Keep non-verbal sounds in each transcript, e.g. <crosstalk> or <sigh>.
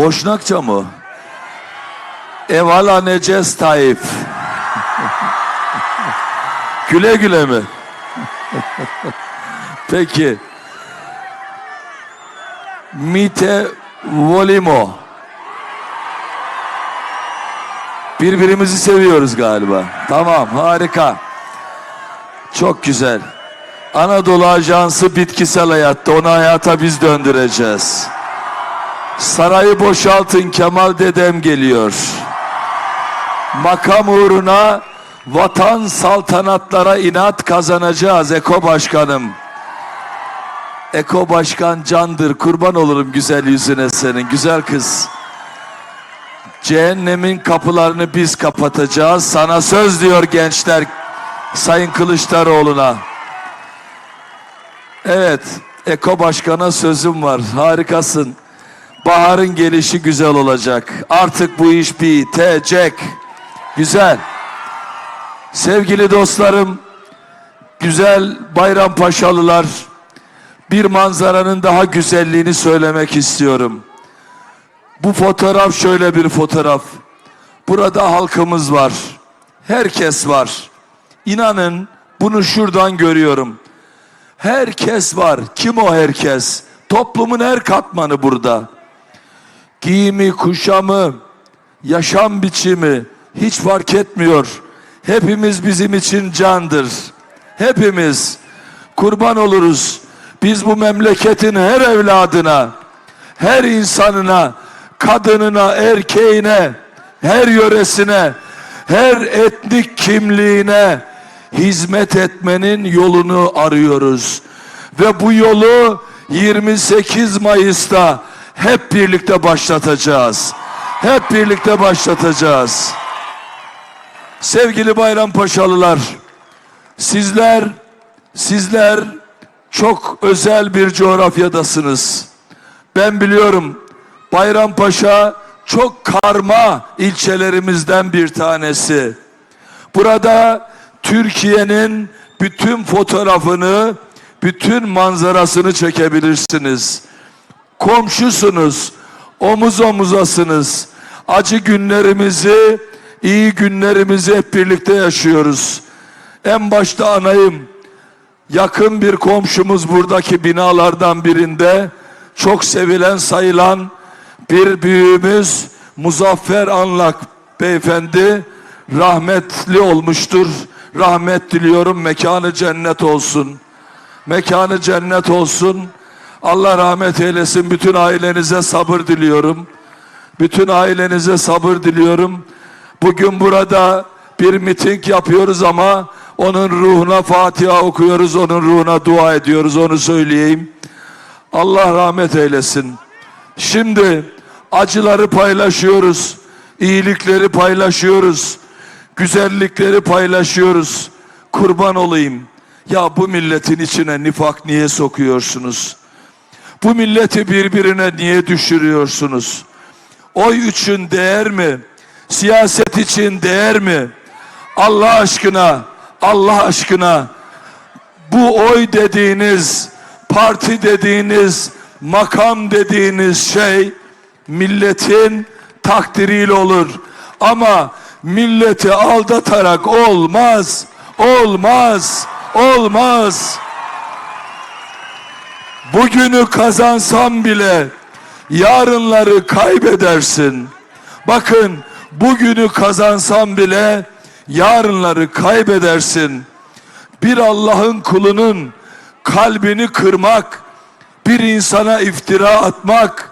Boşnakça mı? Evala Necez Tayyip. <laughs> güle güle mi? <laughs> Peki. Mite Volimo. Birbirimizi seviyoruz galiba. Tamam harika. Çok güzel. Anadolu Ajansı bitkisel hayatta onu hayata biz döndüreceğiz. Sarayı boşaltın Kemal dedem geliyor. Makam uğruna vatan saltanatlara inat kazanacağız Eko Başkanım. Eko Başkan candır kurban olurum güzel yüzüne senin güzel kız. Cehennemin kapılarını biz kapatacağız. Sana söz diyor gençler Sayın Kılıçdaroğlu'na. Evet, Eko Başkan'a sözüm var. Harikasın. Baharın gelişi güzel olacak. Artık bu iş bitecek. Güzel. Sevgili dostlarım, güzel Bayrampaşalılar, bir manzaranın daha güzelliğini söylemek istiyorum. Bu fotoğraf şöyle bir fotoğraf. Burada halkımız var. Herkes var. İnanın bunu şuradan görüyorum. Herkes var. Kim o herkes? Toplumun her katmanı burada. Giyimi, kuşamı, yaşam biçimi hiç fark etmiyor. Hepimiz bizim için candır. Hepimiz kurban oluruz. Biz bu memleketin her evladına, her insanına, kadınına, erkeğine, her yöresine, her etnik kimliğine hizmet etmenin yolunu arıyoruz. Ve bu yolu 28 Mayıs'ta hep birlikte başlatacağız. Hep birlikte başlatacağız. Sevgili Bayrampaşalılar, sizler sizler çok özel bir coğrafyadasınız. Ben biliyorum Bayrampaşa çok karma ilçelerimizden bir tanesi. Burada Türkiye'nin bütün fotoğrafını, bütün manzarasını çekebilirsiniz. Komşusunuz, omuz omuzasınız. Acı günlerimizi, iyi günlerimizi hep birlikte yaşıyoruz. En başta anayım. Yakın bir komşumuz buradaki binalardan birinde çok sevilen sayılan bir büyüğümüz Muzaffer Anlak beyefendi rahmetli olmuştur. Rahmet diliyorum mekanı cennet olsun. Mekanı cennet olsun. Allah rahmet eylesin. Bütün ailenize sabır diliyorum. Bütün ailenize sabır diliyorum. Bugün burada bir miting yapıyoruz ama onun ruhuna Fatiha okuyoruz, onun ruhuna dua ediyoruz, onu söyleyeyim. Allah rahmet eylesin. Şimdi acıları paylaşıyoruz, iyilikleri paylaşıyoruz, güzellikleri paylaşıyoruz. Kurban olayım. Ya bu milletin içine nifak niye sokuyorsunuz? Bu milleti birbirine niye düşürüyorsunuz? Oy için değer mi? Siyaset için değer mi? Allah aşkına, Allah aşkına bu oy dediğiniz, parti dediğiniz, makam dediğiniz şey milletin takdiriyle olur. Ama milleti aldatarak olmaz, olmaz, olmaz. Bugünü kazansan bile yarınları kaybedersin. Bakın bugünü kazansan bile yarınları kaybedersin. Bir Allah'ın kulunun kalbini kırmak, bir insana iftira atmak,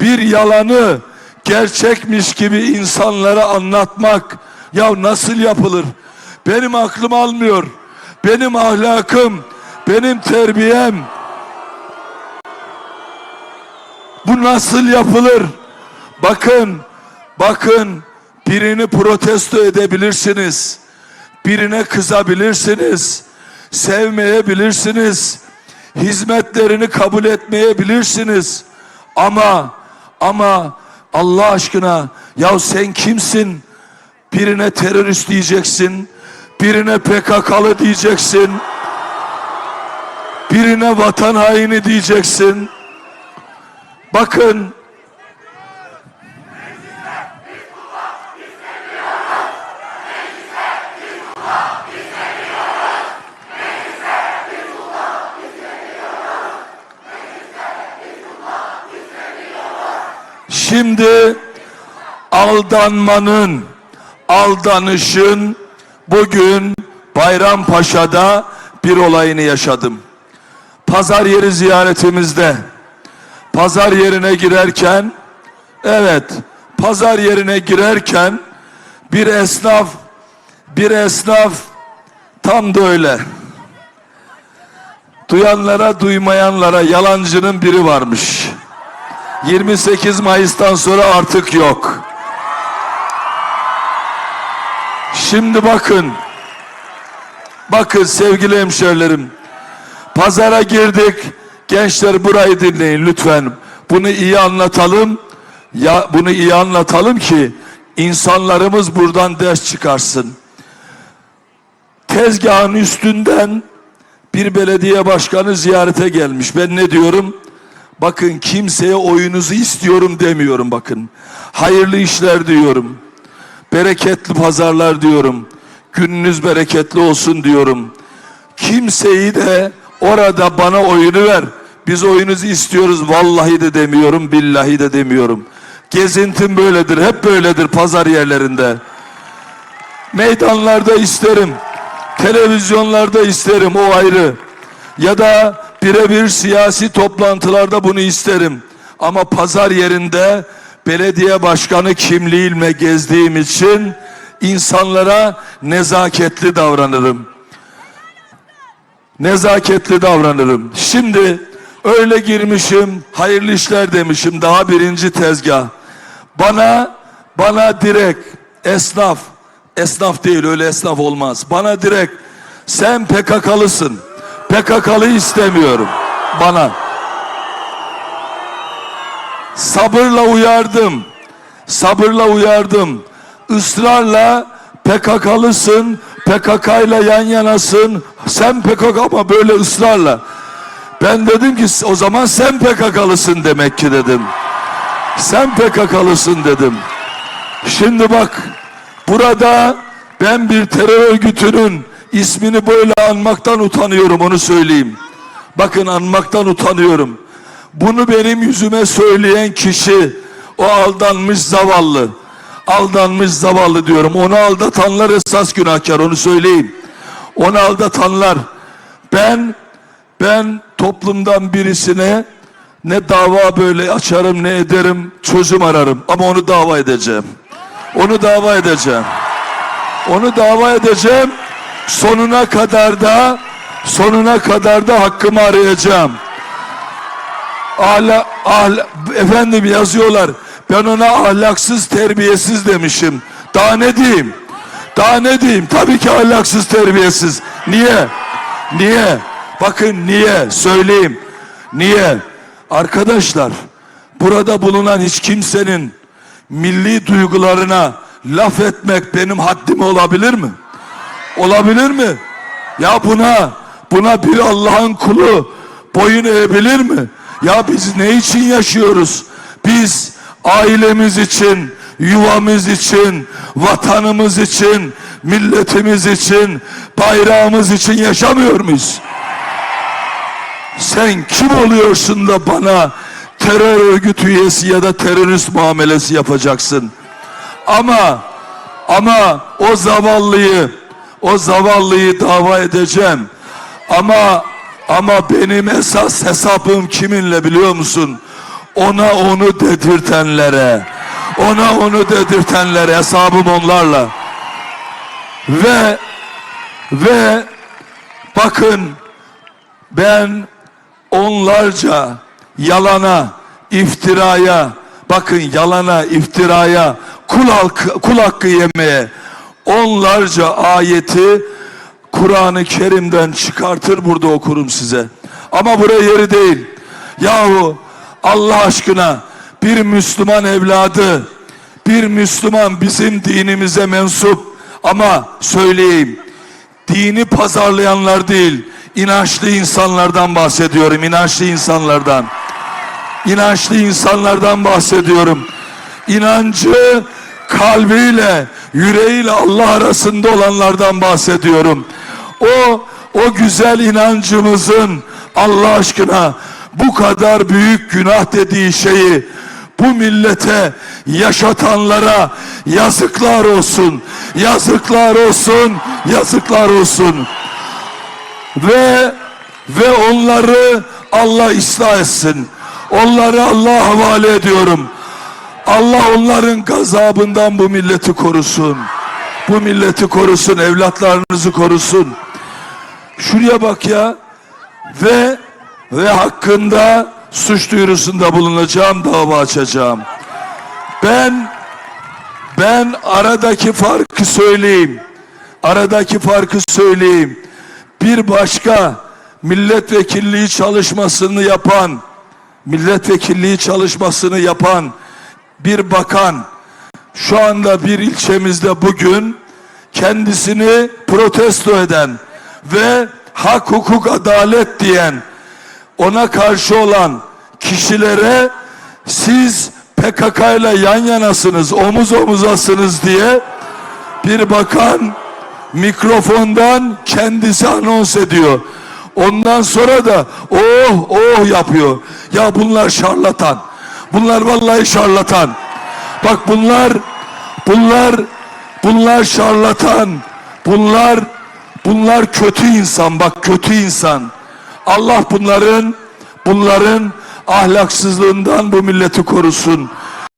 bir yalanı gerçekmiş gibi insanlara anlatmak ya nasıl yapılır? Benim aklım almıyor. Benim ahlakım, benim terbiyem bu nasıl yapılır? Bakın, bakın birini protesto edebilirsiniz. Birine kızabilirsiniz. Sevmeyebilirsiniz. Hizmetlerini kabul etmeyebilirsiniz. Ama ama Allah aşkına ya sen kimsin? Birine terörist diyeceksin. Birine PKK'lı diyeceksin. Birine vatan haini diyeceksin. Bakın Şimdi aldanmanın, aldanışın bugün Bayrampaşa'da bir olayını yaşadım. Pazar yeri ziyaretimizde pazar yerine girerken evet pazar yerine girerken bir esnaf bir esnaf tam da öyle. Duyanlara duymayanlara yalancının biri varmış. 28 Mayıs'tan sonra artık yok. Şimdi bakın bakın sevgili hemşerilerim. Pazara girdik. Gençler burayı dinleyin lütfen. Bunu iyi anlatalım. Ya bunu iyi anlatalım ki insanlarımız buradan ders çıkarsın. Tezgahın üstünden bir belediye başkanı ziyarete gelmiş. Ben ne diyorum? Bakın kimseye oyunuzu istiyorum demiyorum bakın. Hayırlı işler diyorum. Bereketli pazarlar diyorum. Gününüz bereketli olsun diyorum. Kimseyi de orada bana oyunu ver. Biz oyunuzu istiyoruz. Vallahi de demiyorum, billahi de demiyorum. Gezintim böyledir, hep böyledir pazar yerlerinde. Meydanlarda isterim. Televizyonlarda isterim, o ayrı. Ya da birebir siyasi toplantılarda bunu isterim. Ama pazar yerinde belediye başkanı kimliğimle gezdiğim için insanlara nezaketli davranırım nezaketli davranırım. Şimdi öyle girmişim, hayırlı işler demişim daha birinci tezgah. Bana, bana direkt esnaf, esnaf değil öyle esnaf olmaz. Bana direkt sen PKK'lısın. PKK'lı istemiyorum bana. Sabırla uyardım. Sabırla uyardım. Israrla PKK'lısın, PKK ile yan yanasın. Sen PKK ama böyle ısrarla. Ben dedim ki o zaman sen PKK'lısın demek ki dedim. Sen PKK'lısın dedim. Şimdi bak burada ben bir terör örgütünün ismini böyle anmaktan utanıyorum onu söyleyeyim. Bakın anmaktan utanıyorum. Bunu benim yüzüme söyleyen kişi o aldanmış zavallı aldanmış zavallı diyorum. Onu aldatanlar esas günahkar onu söyleyeyim. Onu aldatanlar. Ben ben toplumdan birisine ne dava böyle açarım ne ederim çözüm ararım ama onu dava edeceğim. Onu dava edeceğim. Onu dava edeceğim. Sonuna kadar da sonuna kadar da hakkımı arayacağım. Ahla, ahla, efendim yazıyorlar. Ben ona ahlaksız, terbiyesiz demişim. Daha ne diyeyim? Daha ne diyeyim? Tabii ki ahlaksız, terbiyesiz. Niye? Niye? Bakın niye? Söyleyeyim. Niye? Arkadaşlar, burada bulunan hiç kimsenin milli duygularına laf etmek benim haddim olabilir mi? Olabilir mi? Ya buna, buna bir Allah'ın kulu boyun eğebilir mi? Ya biz ne için yaşıyoruz? Biz ailemiz için, yuvamız için, vatanımız için, milletimiz için, bayrağımız için yaşamıyor muyuz? Sen kim oluyorsun da bana terör örgütü üyesi ya da terörist muamelesi yapacaksın? Ama ama o zavallıyı o zavallıyı dava edeceğim. Ama ama benim esas hesabım kiminle biliyor musun? Ona onu dedirtenlere, ona onu dedirtenlere hesabım onlarla. Ve ve bakın ben onlarca yalana, iftiraya, bakın yalana, iftiraya, kul hakkı, kul hakkı yemeye onlarca ayeti Kur'an-ı Kerim'den çıkartır burada okurum size. Ama buraya yeri değil. Yahu Allah aşkına bir Müslüman evladı, bir Müslüman bizim dinimize mensup ama söyleyeyim dini pazarlayanlar değil inançlı insanlardan bahsediyorum inançlı insanlardan inançlı insanlardan bahsediyorum inancı kalbiyle yüreğiyle Allah arasında olanlardan bahsediyorum o o güzel inancımızın Allah aşkına bu kadar büyük günah dediği şeyi bu millete yaşatanlara yazıklar olsun. Yazıklar olsun. Yazıklar olsun. Ve ve onları Allah ıslah etsin. Onları Allah'a havale ediyorum. Allah onların gazabından bu milleti korusun. Bu milleti korusun, evlatlarınızı korusun. Şuraya bak ya. Ve ve hakkında suç duyurusunda bulunacağım, dava açacağım. Ben ben aradaki farkı söyleyeyim. Aradaki farkı söyleyeyim. Bir başka milletvekilliği çalışmasını yapan, milletvekilliği çalışmasını yapan bir bakan şu anda bir ilçemizde bugün kendisini protesto eden ve hak hukuk adalet diyen ona karşı olan kişilere siz PKK ile yan yanasınız, omuz omuzasınız diye bir bakan mikrofondan kendisi anons ediyor. Ondan sonra da oh oh yapıyor. Ya bunlar şarlatan. Bunlar vallahi şarlatan. Bak bunlar bunlar bunlar şarlatan. Bunlar bunlar kötü insan. Bak kötü insan. Allah bunların bunların ahlaksızlığından bu milleti korusun.